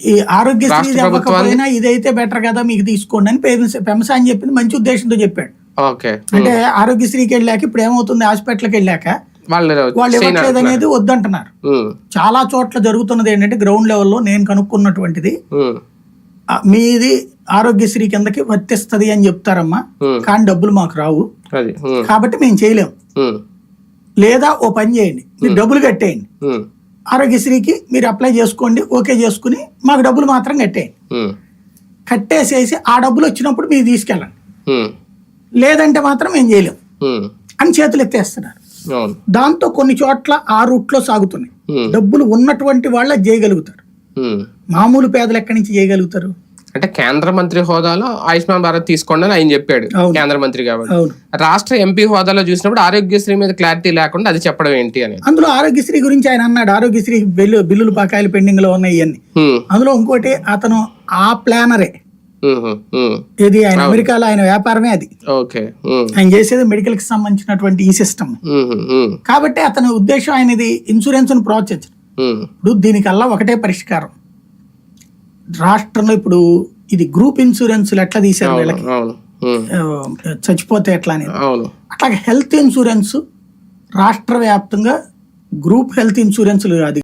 ఈ ఆరోగ్యశ్రీ అవ్వకపోయినా ఇదైతే బెటర్ కదా మీకు తీసుకోండి అని పెంస- పెంస అని చెప్పింది మంచి ఉద్దేశంతో చెప్పాడు. అంటే ఆరోగ్యశ్రీకి వెళ్ళాక ఇప్పుడు ఏమవుతుంది హాస్పిటల్కి వెళ్ళాక వాళ్ళు ఇవ్వట్లేదు అనేది వద్దంటున్నారు. చాలా చోట్ల జరుగుతున్నది ఏంటంటే గ్రౌండ్ లెవెల్లో నేను కనుక్కున్నటువంటిది. మీది ఆరోగ్యశ్రీ కిందకి వర్తిస్తది అని చెప్తారమ్మా. కానీ డబ్బులు మాకు రావు. కాబట్టి మేము చేయలేం. ఉమ్, లేదా ఓ పని చేయండి. మీరు డబ్బులు కట్టేయండి. ఆరోగ్యశ్రీకి మీరు అప్లై చేసుకోండి ఓకే చేసుకుని మాకు డబ్బులు మాత్రం కట్టేయండి. కట్టేసేసి ఆ డబ్బులు వచ్చినప్పుడు మీరు తీసుకెళ్ళండి. లేదంటే మాత్రం మేము చేయలేం. అని చేతులు ఎత్తేస్తున్నారు. దాంతో కొన్ని చోట్ల ఆ రూట్లో సాగుతున్నాయి. డబ్బులు ఉన్నటువంటి వాళ్ళ చేయగలుగుతారు. మామూలు పేదలు ఎక్కడి నుంచి చేయగలుగుతారు? అంటే కేంద్ర మంత్రి హోదాలో ఆయుష్మాన్ భారత్ తీసుకోండి అని ఆయన చెప్పాడు. కేంద్ర మంత్రి కాబట్టి. రాష్ట్ర ఎంపీ హోదాలో చూసినప్పుడు ఆరోగ్యశ్రీ మీద క్లారిటీ లేకుండా అది చెప్పడం ఏంటి అనేది. అందులో ఆరోగ్యశ్రీ గురించి ఆయన అన్నాడు ఆరోగ్యశ్రీ బిల్లు బిల్లులు బకాయిలు పెండింగ్లో ఉన్నాయి ఇవన్నీ. ఉమ్, అందులో ఇంకోటి అతను ఆ ప్లానరే. ఇది ఆయన అమెరికాలో ఆయన వ్యాపారమే అది. ఓకే ఆయన చేసేది మెడికల్కి సంబంధించినటువంటి ఈ సిస్టమ్. కాబట్టి అతని ఉద్దేశం ఆయనది ఇన్సూరెన్స్ ప్రోత్సహించడం. ఉమ్, ఇప్పుడు దీనికల్లా ఒకటే పరిష్కారం. రాష్ట్రంలో ఇప్పుడు ఇది గ్రూప్ ఇన్సూరెన్స్లు ఎట్లా తీశారు అవును వీళ్ళకి? చచ్చిపోతే ఎట్లా అనేది. అట్లాగే హెల్త్ ఇన్సూరెన్స్ రాష్ట్ర వ్యాప్తంగా గ్రూప్ హెల్త్ ఇన్సూరెన్స్లు అది